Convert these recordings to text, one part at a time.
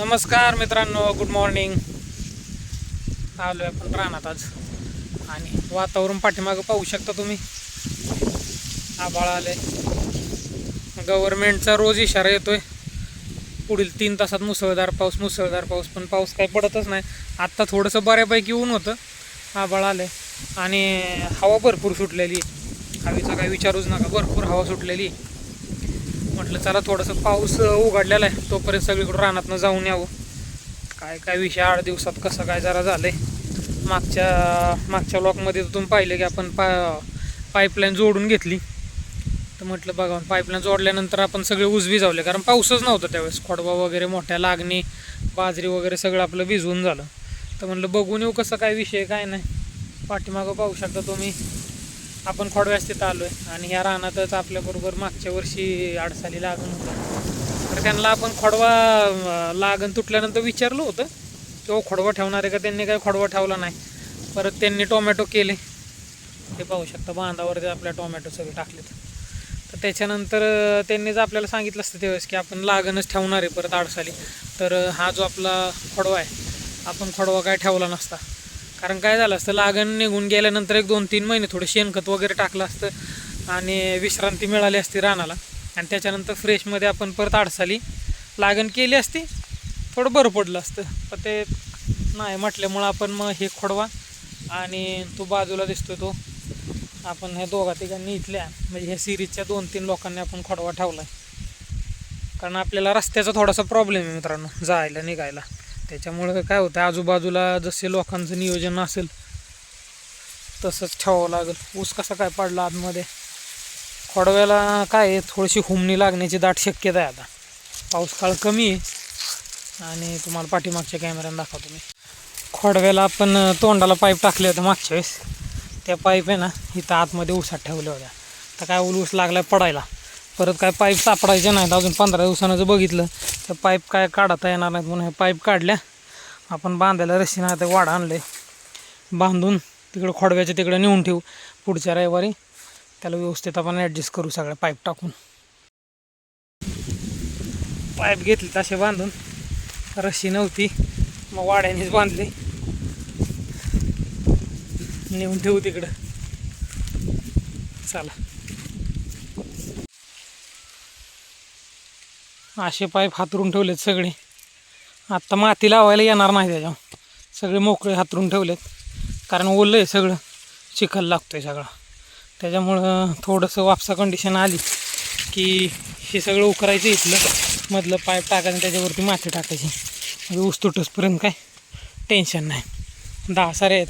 नमस्कार मित्रांनो good morning आलो आहे आपण रानात आज. आणि वातावरण पाठीमागं पाहू शकता तुम्ही. आभाळ आले गव्हर्मेंटचा रोज इशारा येतोय. पुढील तीन तासात मुसळधार पाऊस मुसळधार पाऊस पण पाऊस काही पडतच नाही. आत्ता थोडंसं बऱ्यापैकी ऊन होतं. आभाळ आले आणि हवा भरपूर सुटलेली हवेचा काही विचारूच नका. भरपूर हवा सुटलेली म्हटलं चला थोडंसं पाऊस उघडलेला आहे. तोपर्यंत सगळीकडं रानातनं जाऊन यावं. काय काय विषय? आठ दिवसात कसं काय जरा झालं आहे मागच्या मागच्या ब्लॉकमध्ये तर तुम्ही पाहिलं की आपण पा पाईपलाईन जोडून घेतली. तर म्हटलं बघा पाईपलाईन जोडल्यानंतर आपण सगळे उजवी जावले कारण पाऊसच नव्हता त्यावेळेस. खोडबा वगैरे मोठ्या लागणी बाजरी वगैरे सगळं आपलं भिजवून झालं. तर म्हटलं बघून येऊ कसं काय विषय काय नाही. पाठीमागं पाहू शकता तुम्ही. आपण खोडव्यास तिथं आलो आहे आणि ह्या रानातच आपल्याबरोबर मागच्या वर्षी अडसाली लागण होतं. तर त्यांना आपण खोडवा लागण तुटल्यानंतर विचारलं होतं तो खोडवा ठेवणार आहे का? त्यांनी काही खोडवा ठेवला नाही. परत त्यांनी टोमॅटो केले. ते पाहू शकता बांधावरती आपल्या टोमॅटो सगळे टाकलेत. तर त्याच्यानंतर त्यांनी त्यांनीच आपल्याला सांगितलं असतं त्यावेळेस की आपण लागणच ठेवणार आहे परत आडसाली. तर हा जो आपला खोडवा आहे आपण खोडवा काय ठेवला नसता. कारण काय झालं असतं लागण निघून गेल्यानंतर एक दोन तीन महिने थोडं शेणखत वगैरे टाकलं असतं आणि विश्रांती मिळाली असती रानाला. आणि त्याच्यानंतर फ्रेशमध्ये आपण परत आडसाली लागण केली असती थोडं बरं पडलं असतं. पण ते नाही म्हटल्यामुळं आपण मग हे खोडवा आणि तो बाजूला दिसतो तो. आपण ह्या दोघा तिघांनी इथल्या म्हणजे ह्या सिरीजच्या दोन तीन लोकांनी आपण खोडवा ठेवला आहे कारण आपल्याला रस्त्याचा थोडासा प्रॉब्लेम आहे मित्रांनो जायला निघायला. त्याच्यामुळं काय होतं आजूबाजूला जसे लोकांचं नियोजन असेल तसंच ठेवावं लागेल. ऊस कसा काय पडला आतमध्ये? खोडव्याला काय आहे थोडीशी हुमणी लागण्याची दाट शक्यता आहे आता. पाऊस काळ कमी आहे. आणि तुम्हाला पाठीमागच्या कॅमेऱ्यानं दाखवतो मी. खोडव्याला आपण तोंडाला पाईप टाकले होते मागच्या वेळेस. त्या पाईप आहे ना इथं आतमध्ये ऊसात ठेवल्या होत्या. तर काय ऊस लागला पडायला. परत काय पाईप सापडायचे नाहीत. अजून पंधरा दिवसानं जर बघितलं तर पाईप काय काढता येणार नाहीत म्हणून हे पाईप काढल्या. आपण बांधायला रस्सी नाही ते वाडा आणले बांधून तिकडं खोडव्याच्या तिकडे नेऊन ठेवू. पुढच्या रविवारी त्याला व्यवस्थित आपण ॲडजस्ट करू सगळ्या पाईप टाकून. पाईप घेतली तसे बांधून. रशी नव्हती. मग वाड्यानेच बांधली. नेऊन ठेवू तिकडं. चला. असे पाईप हातरून ठेवलेत सगळे. आत्ता माती लावायला येणार नाही त्याच्यावर. सगळे मोकळे हातरून ठेवलेत. कारण ओलं आहे सगळं. चिखल लागतो आहे सगळा. त्याच्यामुळं थोडंसं वापसा कंडिशन आली की हे सगळं उकरायचं इथलं. मधलं पाईप टाकायचं आणि त्याच्यावरती माती टाकायची. म्हणजे उस्तुटसपर्यंत काय? टेन्शन नाही. दहा सारे आहेत.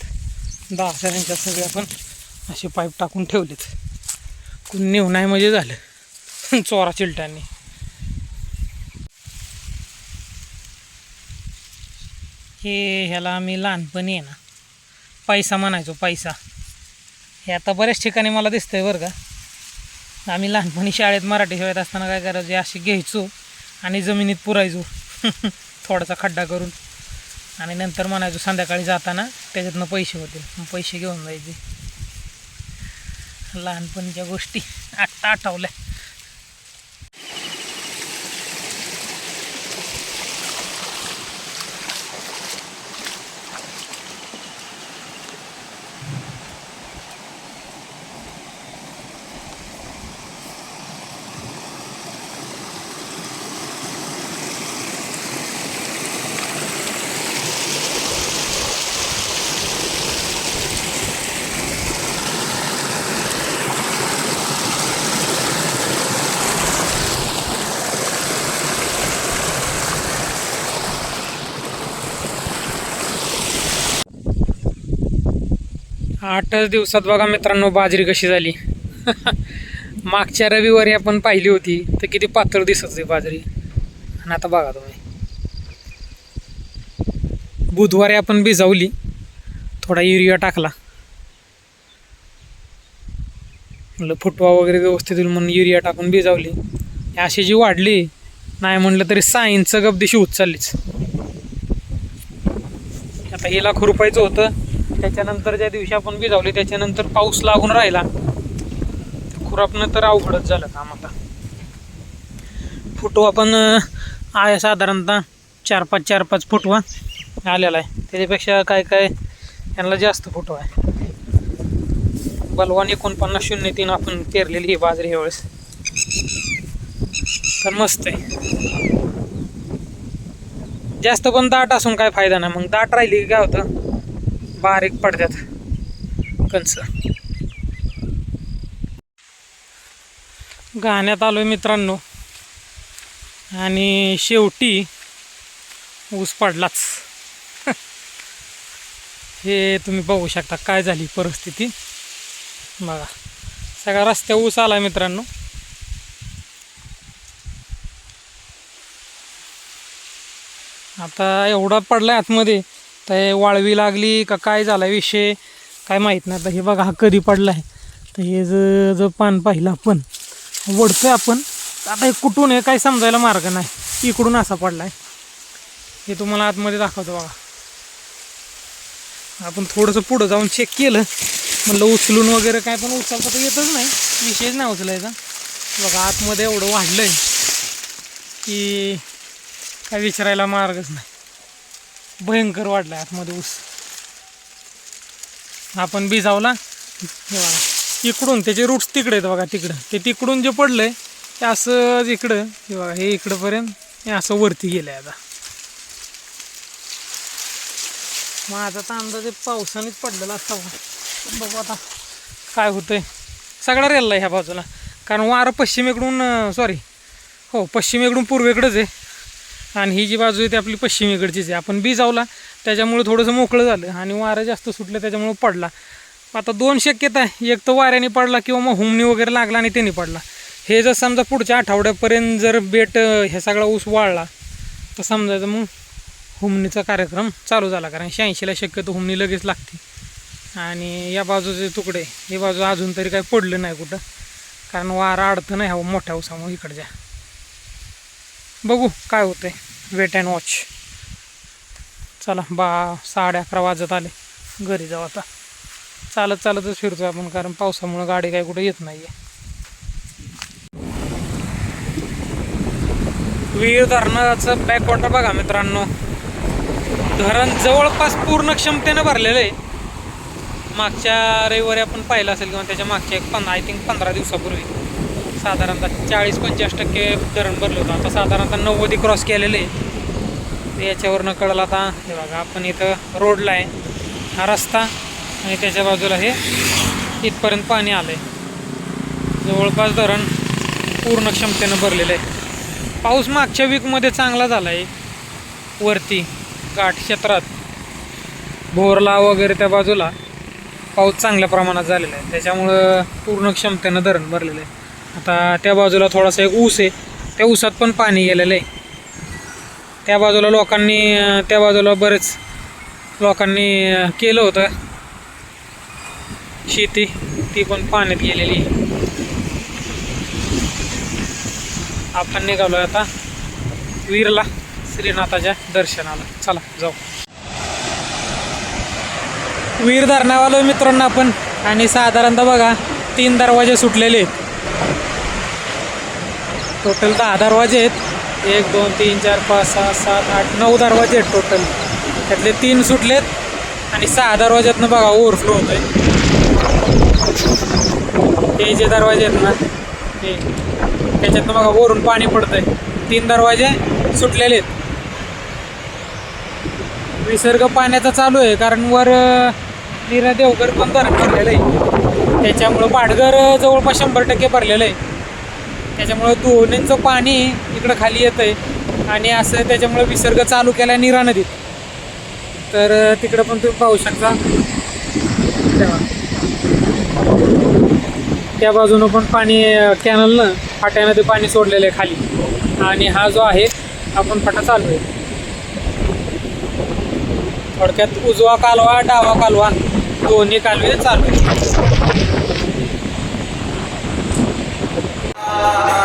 दहा साऱ्यांच्या सगळे आपण असे पाईप टाकून ठेवलेत. कुणी नेऊ नाही म्हणजे झालं. चोरा चिलट्यांनी हे ह्याला आम्ही लहानपणी आहे ना पैसा म्हणायचो पैसा. हे आता बऱ्याच ठिकाणी मला दिसतंय बरं का. आम्ही लहानपणी शाळेत मराठी शाळेत असताना काय करायचो असे घ्यायचो आणि जमिनीत पुरायचो. थोडासा खड्डा करून. आणि नंतर म्हणायचो संध्याकाळी जाताना त्याच्यातनं पैसे होते. पैसे घेऊन जायचे. लहानपणीच्या गोष्टी आत्ता आठवल्या. आठच दिवसात बघा मित्रांनो बाजरी कशी झाली. मागच्या रविवारी आपण पाहिली होती तर किती पातळ दिसत होती बाजरी. आणि आता बघा तुम्ही. बुधवारी आपण भिजवली थोडा युरिया टाकला. म्हटलं फुटवा वगैरे व्यवस्थित होईल म्हणून युरिया टाकून भिजवली. अशी जी वाढली नाही म्हणलं तरी सायन्सचं गबदिशी होत चाललीच आता हिला खुरपायचं होतं. त्याच्यानंतर ज्या दिवशी आपण भिजावली त्याच्यानंतर पाऊस लागून राहिला खुरापणं तर अवघडच झालं काम आता. फुटवा पण आहे साधारणतः चार पाच चार पाच फुटवा आलेला आहे. त्याच्यापेक्षा काय काय यांना जास्त फुटवा आहे. बलवान एकोणपन्नास शून्य तीन आपण पेरलेली ही बाजरी ह्यावेळेस. तर मस्त आहे. जास्त पण दाट असून काय फायदा नाही. मग दाट राहिली की काय होतं? बारीक पडतात. कंच गाण्यात आलोय मित्रांनो. आणि शेवटी ऊस पडलाच. हे तुम्ही बघू शकता काय झाली परिस्थिती. बघा सगळा रस्त्या ऊस आला मित्रांनो. आता एवढा पडला आतमध्ये. तर हे वाळवी लागली का काय झाला विषय? काय माहीत नाही. आता हे बघा हा कधी पडला आहे तर हे जर जर पान पाहिलं आपण वडतोय आपण आता हे कुठून आहे काय समजायला मार्ग नाही. इकडून असा पडला आहे हे तुम्हाला आतमध्ये दाखवतो बघा. आपण थोडंसं पुढं जाऊन चेक केलं. म्हणलं उचलून वगैरे काय पण उचलता तर येतच नाही. विषयच नाही उचलायचा. बघा आतमध्ये एवढं वाढलं आहे की काय विचारायला मार्गच नाही. भयंकर वाढला आहे आतमध्ये ऊस. आपण बिजावला बघा इकडून त्याचे रूट्स तिकडे आहेत बघा तिकडं. ते तिकडून जे पडलंय ते असं इकडं हे बघा हे इकडंपर्यंत हे असं वरती गेलंय आता. माझा तर अंदाजे पावसानेच पडलेला असता बघू आता काय होतंय. सगळा रेल्ला ह्या बाजूला. कारण वारं पश्चिमेकडून सॉरी हो पश्चिमेकडून पूर्वेकडंच आहे. आणि ही जी बाजू आहे ती आपली पश्चिमेकडचीच आहे. आपण बी जावला त्याच्यामुळे थोडंसं मोकळं झालं आणि वारं जास्त सुटलं त्याच्यामुळे पडला. आता दोन शक्यता आहे. एक तर वाऱ्याने पडला किंवा मग हुमणी वगैरे लागला आणि त्यांनी पडला. हे जर समजा पुढच्या आठवड्यापर्यंत जर बेट हे सगळा ऊस वाळला तर समजायचं मग हुमणीचा कार्यक्रम चालू झाला. कारण शहाऐंशीला शक्यतो हुमणी लगेच लागते. आणि या बाजूचे तुकडे हे बाजू अजून तरी काही पडलं नाही कुठं. कारण वारा अडतं नाही हवं मोठ्या ऊसामुळे इकडच्या. बघू काय होतंय. वेट अँड वॉच चला बा साडे अकरा वाजत आले. घरी जाऊ आता. चालत चालतच फिरतो आपण कारण पावसामुळं गाडी काही कुठे येत नाही आहे विहीर धरणाचं बॅकवॉटर बघा मित्रांनो. धरण जवळपास पूर्ण क्षमतेनं भरलेलं आहे. मागच्या रविवारी आपण पाहिलं असेल किंवा त्याच्या मागच्या एक पंधरा आय थिंक पंधरा दिवसापूर्वी. साधारणतः चाळीस पंचेचाळीस टक्के धरण भरलं होतं. आता साधारणतः नव्वदी क्रॉस केलेलं आहे तर याच्यावरनं कळलं आता हे बघा आपण इथं रोडला आहे. हा रस्ता आणि त्याच्या बाजूला हे इथपर्यंत पाणी आलं आहे जवळपास धरण पूर्ण क्षमतेनं भरलेलं आहे. पाऊस मागच्या वीकमध्ये चांगला झाला आहे वरती घाट क्षेत्रात भोरला वगैरे त्या बाजूला पाऊस चांगल्या प्रमाणात झालेला आहे. त्याच्यामुळं पूर्ण क्षमतेनं धरण भरलेलं आहे. आता त्या बाजूला थोडासा एक ऊस आहे. त्या ऊसात पण पाणी गेलेलं आहे. त्या बाजूला लोकांनी त्या बाजूला बरेच लोकांनी केलं होतं. शेती ती पण पाण्यात गेलेली आहे. आपण निघालो आता वीरला श्रीनाथाच्या दर्शनाला. चला जाऊ. वीर धरणावालो मित्रांनो आपण. आणि साधारणतः बघा तीन दरवाजे सुटलेले आहेत. टोटल दहा दरवाजे आहेत. एक दोन तीन चार पाच सहा सात आठ नऊ दरवाजे आहेत टोटल त्यातले तीन सुटलेत आणि सहा दरवाज्यातनं बघा ओव्हरफ्लो आहे हे जे दरवाजे आहेत ना हे त्याच्यातनं बघा वरून पाणी पडतंय. तीन दरवाजे सुटलेले आहेत. विसर्ग पाण्याचा चालू आहे कारण वर नीरा देवघर पण धरण भरलेलं आहे. त्याच्यामुळं पाडघर जवळपास शंभर टक्के भरलेलं आहे. त्याच्यामुळं दोन्हींचं पाणी इकडं खाली येतं आहे आणि असं त्याच्यामुळं विसर्ग चालू केला आहे निरा नदीत. तर तिकडं पण तुम्ही पाहू शकता. तेव्हा. त्या बाजूनं पण पाणी कॅनलनं फाट्यानं ते पाणी सोडलेलं आहे खाली. आणि हा जो आहे आपण फाटा चालू आहे थोडक्यात उजवा कालवा डावा कालवा दोन्ही कालवे चालू आहेत 아.